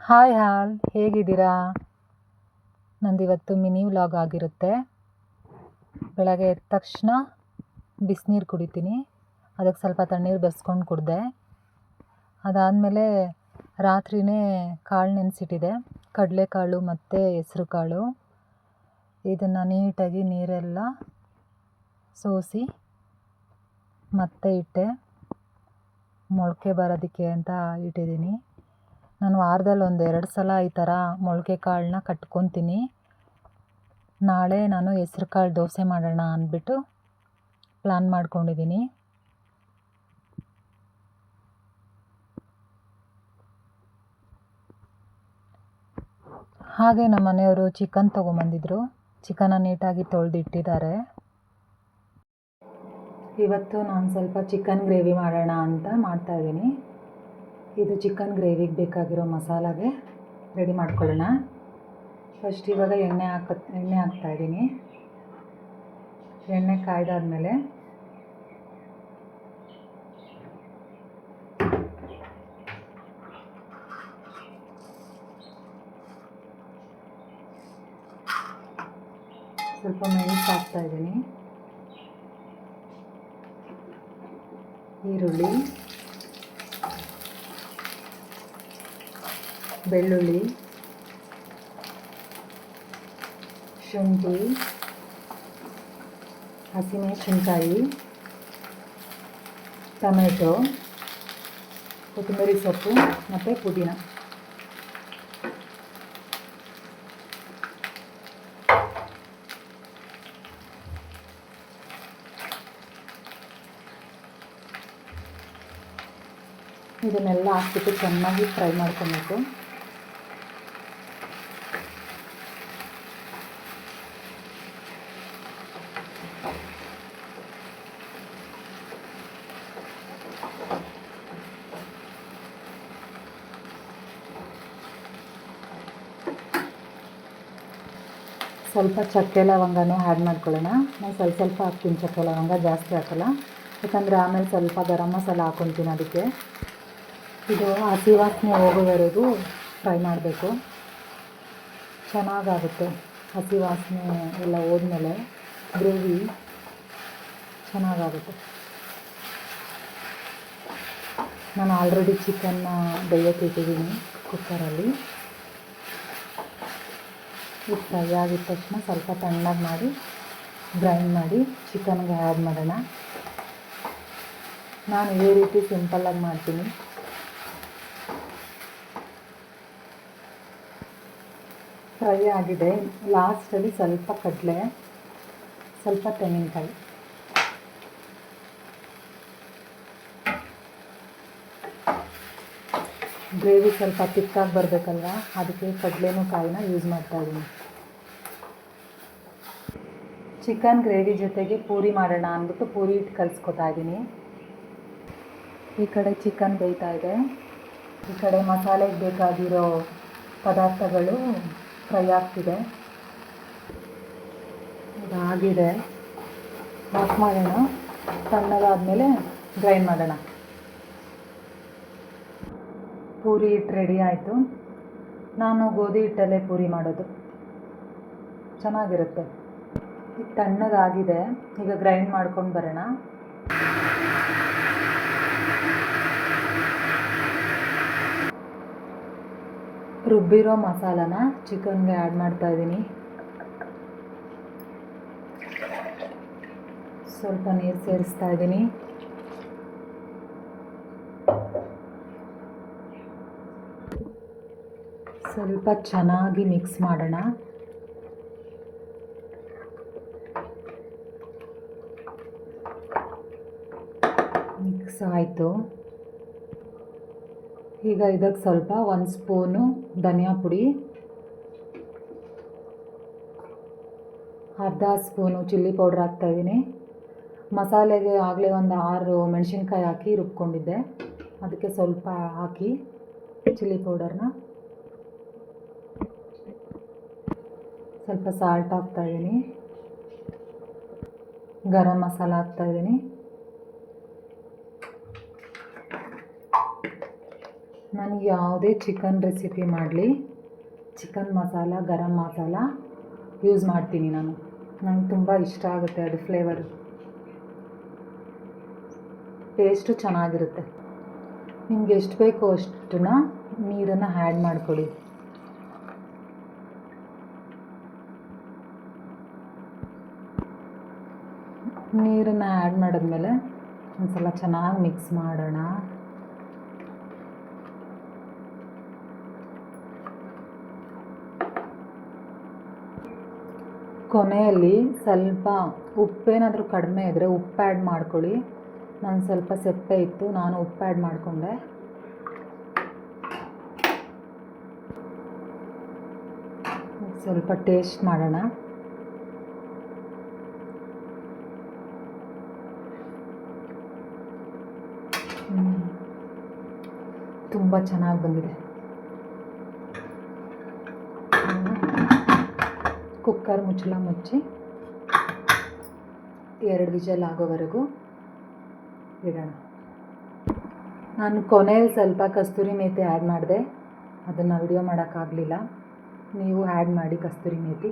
Hi ಹಾಲ್, ಹೇಗಿದ್ದೀರಾ? ನಂದಿವತ್ತು mini vlog ಆಗಿರುತ್ತೆ. ಬೆಳಗ್ಗೆ ಎದ್ದ ತಕ್ಷಣ ಬಿಸಿನೀರು ಕುಡಿತೀನಿ. ಅದಕ್ಕೆ ಸ್ವಲ್ಪ ತಣ್ಣೀರು ಬೆಸ್ಕೊಂಡು ಕುಡಿದೆ. ಅದಾದಮೇಲೆ ರಾತ್ರಿನೇ ಕಾಳು ನೆನೆಸಿಟ್ಟಿದೆ. ಕಡಲೆಕಾಳು ಮತ್ತು ಹೆಸ್ರು ಕಾಳು. ಇದನ್ನು ನೀಟಾಗಿ ನೀರೆಲ್ಲ ಸೋಸಿ ಮತ್ತೆ ಇಟ್ಟೆ. ಮೊಳಕೆ ಬರೋದಕ್ಕೆ ಅಂತ ಇಟ್ಟಿದ್ದೀನಿ. ನಾನು ವಾರದಲ್ಲಿ ಒಂದು ಎರಡು ಸಲ ಈ ಥರ ಮೊಳಕೆ ಕಾಳನ್ನ ಕಟ್ಕೊತೀನಿ. ನಾಳೆ ನಾನು ಹೆಸ್ರು ಕಾಳು ದೋಸೆ ಮಾಡೋಣ ಅಂದ್ಬಿಟ್ಟು ಪ್ಲ್ಯಾನ್ ಮಾಡ್ಕೊಂಡಿದ್ದೀನಿ ಹಾಗೆ ನಮ್ಮ ಮನೆಯವರು ಚಿಕನ್ ತೊಗೊಂಬಂದಿದ್ರು. ಚಿಕನ್ನ ನೀಟಾಗಿ ತೊಳೆದಿಟ್ಟಿದ್ದಾರೆ. ಇವತ್ತು ನಾನು ಸ್ವಲ್ಪ ಚಿಕನ್ ಗ್ರೇವಿ ಮಾಡೋಣ ಅಂತ ಮಾಡ್ತಾಯಿದ್ದೀನಿ ಇದು ಚಿಕನ್ ಗ್ರೇವಿಗೆ ಬೇಕಾಗಿರೋ ಮಸಾಲಾಗೆ ರೆಡಿ ಮಾಡ್ಕೊಳ್ಳೋಣ. ಫಸ್ಟ್ ಇವಾಗ ಎಣ್ಣೆ ಹಾಕ ಎಣ್ಣೆ ಹಾಕ್ತಾಯಿದ್ದೀನಿ ಎಣ್ಣೆ ಕಾಯ್ದಾದ್ಮೇಲೆ ಸ್ವಲ್ಪ ಮೆಣಸು ಹಾಕ್ತಾಯಿದ್ದೀನಿ ಈರುಳ್ಳಿ. ಬೆಳ್ಳುಳ್ಳಿ ಶುಂಠಿ ಹಸಿಮೆಣಸಿನ್ಕಾಯಿ ಟೊಮೆಟೊ ಕೊತ್ತಂಬರಿ ಸೊಪ್ಪು ಮತ್ತು ಪುದೀನ. ಇದನ್ನೆಲ್ಲ ಹಾಕ್ಬಿಟ್ಟು ಚೆನ್ನಾಗಿ ಫ್ರೈ ಮಾಡ್ಕೊಬೇಕು. ಸ್ವಲ್ಪ ಚಕ್ಕೆ ಲವಂಗನೂ ಆ್ಯಡ್ ಮಾಡ್ಕೊಳ್ಳೋಣ. ನಾನು ಸ್ವಲ್ಪ ಸ್ವಲ್ಪ ಹಾಕ್ತೀನಿ ಚಕ್ಕೆ ಲವಂಗ, ಜಾಸ್ತಿ ಹಾಕಲ್ಲ. ಯಾಕಂದರೆ ಆಮೇಲೆ ಸ್ವಲ್ಪ ಗರಂ ಮಸಾಲ ಹಾಕ್ಕೊತೀನಿ ಅದಕ್ಕೆ. ಇದು ಹಸಿ ವಾಸನೆ ಹೋಗೋವರೆಗೂ ಫ್ರೈ ಮಾಡಬೇಕು. ಚೆನ್ನಾಗಾಗುತ್ತೆ ಹಸಿ ವಾಸನೆ ಎಲ್ಲ ಹೋದ್ಮೇಲೆ. ಗ್ರೇವಿ ಚೆನ್ನಾಗಾಗುತ್ತೆ. ನಾನು ಆಲ್ರೆಡಿ ಚಿಕನ್ನ ಬೇಯೋಕ್ಕೆ ಇಟ್ಟಿದ್ದೀನಿ ಕುಕ್ಕರಲ್ಲಿ ಇದು ಫ್ರೈ ಆಗಿದ ತಕ್ಷಣ ಸ್ವಲ್ಪ ತಣ್ಣಗೆ ಮಾಡಿ ಗ್ರೈಂಡ್ ಮಾಡಿ ಚಿಕನ್ಗೆ ಆ್ಯಡ್ ಮಾಡೋಣ. ನಾನು ಇದೇ ರೀತಿ ಸಿಂಪಲ್ಲಾಗಿ ಮಾಡ್ತೀನಿ. ಫ್ರೈ ಆಗಿದೆ. ಲಾಸ್ಟಲ್ಲಿ ಸ್ವಲ್ಪ ಕಡಲೆ, ಸ್ವಲ್ಪ ತೆಂಗಿನಕಾಯಿ. ಗ್ರೇವಿ ಸ್ವಲ್ಪ ತಿಕ್ಕಾಗಿ ಬರಬೇಕಲ್ವ? ಅದಕ್ಕೆ ಕಡಲೆನೂ ಕಾಯಿನ ಯೂಸ್ ಮಾಡ್ತಾಯಿದ್ದೀನಿ ಚಿಕನ್ ಗ್ರೇವಿ ಜೊತೆಗೆ ಪೂರಿ ಮಾಡೋಣ ಅಂದ್ಬಿಟ್ಟು ಪೂರಿ ಹಿಟ್ಟು ಕಲಿಸ್ಕೊತಾ ಇದ್ದೀನಿ ಈ ಕಡೆ ಚಿಕನ್ ಬೇಯ್ತಾ ಇದೆ. ಈ ಕಡೆ ಮಸಾಲೆಗೆ ಬೇಕಾಗಿರೋ ಪದಾರ್ಥಗಳು ಫ್ರೈ ಆಗ್ತಿದೆ. ಇದಾಗಿದೆ ಆಫ್ ಮಾಡೋಣ. ತಣ್ಣಗಾದಮೇಲೆ ಗ್ರೈಂಡ್ ಮಾಡೋಣ. ಪೂರಿ ಹಿಟ್ಟು ರೆಡಿ ಆಯಿತು. ನಾನು ಗೋಧಿ ಹಿಟ್ಟಲ್ಲೇ ಪೂರಿ ಮಾಡೋದು. ಚೆನ್ನಾಗಿರುತ್ತೆ. ಈಗ ತಣ್ಣಗಾಗಿದೆ. ಈಗ ಗ್ರೈಂಡ್ ಮಾಡ್ಕೊಂಡು ಬರೋಣ. ರುಬ್ಬಿರೋ ಮಸಾಲಾನ ಚಿಕನ್ಗೆ ಆ್ಯಡ್ ಮಾಡ್ತಾಯಿದ್ದೀನಿ ಸ್ವಲ್ಪ ನೀರು ಸೇರಿಸ್ತಾ ಇದ್ದೀನಿ. ಸ್ವಲ್ಪ ಚೆನ್ನಾಗಿ ಮಿಕ್ಸ್ ಮಾಡೋಣ. ಮಿಕ್ಸ್ ಆಯಿತು. ಈಗ ಇದಕ್ಕೆ ಸ್ವಲ್ಪ ಒಂದು ಸ್ಪೂನು ಧನಿಯಾ ಪುಡಿ, ಅರ್ಧ ಸ್ಪೂನು ಚಿಲ್ಲಿ ಪೌಡ್ರ್ ಹಾಕ್ತಾಯಿದ್ದೀನಿ ಮಸಾಲೆಗೆ ಆಗಲೇ ಒಂದು ಆರು ಮೆಣಸಿನ್ಕಾಯಿ ಹಾಕಿ ರುಬ್ಕೊಂಡಿದ್ದೆ. ಅದಕ್ಕೆ ಸ್ವಲ್ಪ ಹಾಕಿ ಚಿಲ್ಲಿ ಪೌಡರ್ನ ಸ್ವಲ್ಪ ಸಾಲ್ಟ್ ಹಾಕ್ತಾಯಿದ್ದೀನಿ ಗರಂ ಮಸಾಲ ಹಾಕ್ತಾಯಿದ್ದೀನಿ ನಾನು ಯಾವುದೇ ಚಿಕನ್ ರೆಸಿಪಿ ಮಾಡಲಿ. ಚಿಕನ್ ಮಸಾಲ, ಗರಂ ಮಸಾಲ ಯೂಸ್ ಮಾಡ್ತೀನಿ ನಾನು. ನಂಗೆ ತುಂಬ ಇಷ್ಟ ಆಗುತ್ತೆ ಅದು ಫ್ಲೇವರ್ ಟೇಸ್ಟು ಚೆನ್ನಾಗಿರುತ್ತೆ. ನಿಮ್ಗೆ ಎಷ್ಟು ಬೇಕೋ ಅಷ್ಟನ್ನ ನೀರನ್ನು ಆ್ಯಡ್ ಮಾಡಿಕೊಡಿ ನೀರನ್ನು ಆ್ಯಡ್ ಮಾಡಿದ್ಮೇಲೆ ಒಂದು ಸಲ ಚೆನ್ನಾಗಿ ಮಿಕ್ಸ್ ಮಾಡೋಣ. ಕೊನೆಯಲ್ಲಿ ಸ್ವಲ್ಪ ಉಪ್ಪೇನಾದರೂ ಕಡಿಮೆ ಇದ್ದರೆ ಉಪ್ಪು ಆ್ಯಡ್ ಮಾಡ್ಕೊಳ್ಳಿ. ನಾನು ಸ್ವಲ್ಪ ಸೆಪ್ಪೆ ಇತ್ತು, ನಾನು ಉಪ್ಪು ಆ್ಯಡ್ ಮಾಡಿಕೊಂಡೆ. ಸ್ವಲ್ಪ ಟೇಸ್ಟ್ ಮಾಡೋಣ. ತುಂಬ ಚೆನ್ನಾಗಿ ಬಂದಿದೆ. ಕುಕ್ಕರ್ ಮುಚ್ಚಳ ಮುಚ್ಚಿ ಎರಡು ವಿಜಲ್ ಆಗೋವರೆಗೂ ಇಡೋಣ. ನಾನು ಕೊನೆಯಲ್ಲಿ ಸ್ವಲ್ಪ ಕಸ್ತೂರಿ ಮೇತಿ ಆ್ಯಡ್ ಮಾಡಿದೆ. ಅದನ್ನು ವಿಡಿಯೋ ಮಾಡೋಕ್ಕಾಗಲಿಲ್ಲ ನೀವು ಆ್ಯಡ್ ಮಾಡಿ ಕಸ್ತೂರಿ ಮೇತಿ.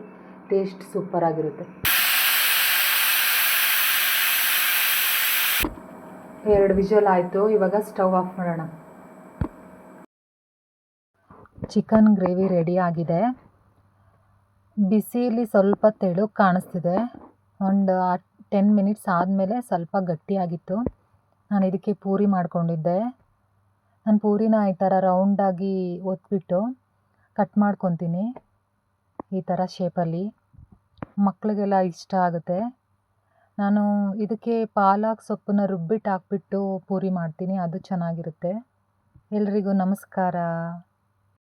ಟೇಸ್ಟ್ ಸೂಪರಾಗಿರುತ್ತೆ ಎರಡು ವಿಜಲ್ ಆಯಿತು. ಇವಾಗ ಸ್ಟವ್ ಆಫ್ ಮಾಡೋಣ. ಚಿಕನ್ ಗ್ರೇವಿ ರೆಡಿ ಆಗಿದೆ. ಬಿಸಿಲಿ ಸ್ವಲ್ಪ ತೆಳು ಕಾಣಿಸ್ತಿದೆ. ಒಂದು ಟೆನ್ ಮಿನಿಟ್ಸ್ ಆದಮೇಲೆ ಸ್ವಲ್ಪ ಗಟ್ಟಿಯಾಗಿತ್ತು ನಾನು ಇದಕ್ಕೆ ಪೂರಿ ಮಾಡ್ಕೊಂಡಿದ್ದೆ. ನಾನು ಪೂರಿನ ಈ ಥರ ರೌಂಡಾಗಿ ಒತ್ಬಿಟ್ಟು ಕಟ್ ಮಾಡ್ಕೊತೀನಿ. ಈ ಥರ ಶೇಪಲ್ಲಿ ಮಕ್ಕಳಿಗೆಲ್ಲ ಇಷ್ಟ ಆಗುತ್ತೆ. ನಾನು ಇದಕ್ಕೆ ಪಾಲಕ್ ಸೊಪ್ಪನ್ನ ರುಬ್ಬಿಟ್ಟು ಹಾಕ್ಬಿಟ್ಟು ಪೂರಿ ಮಾಡ್ತೀನಿ. ಅದು ಚೆನ್ನಾಗಿರುತ್ತೆ. ಎಲ್ರಿಗೂ ನಮಸ್ಕಾರ.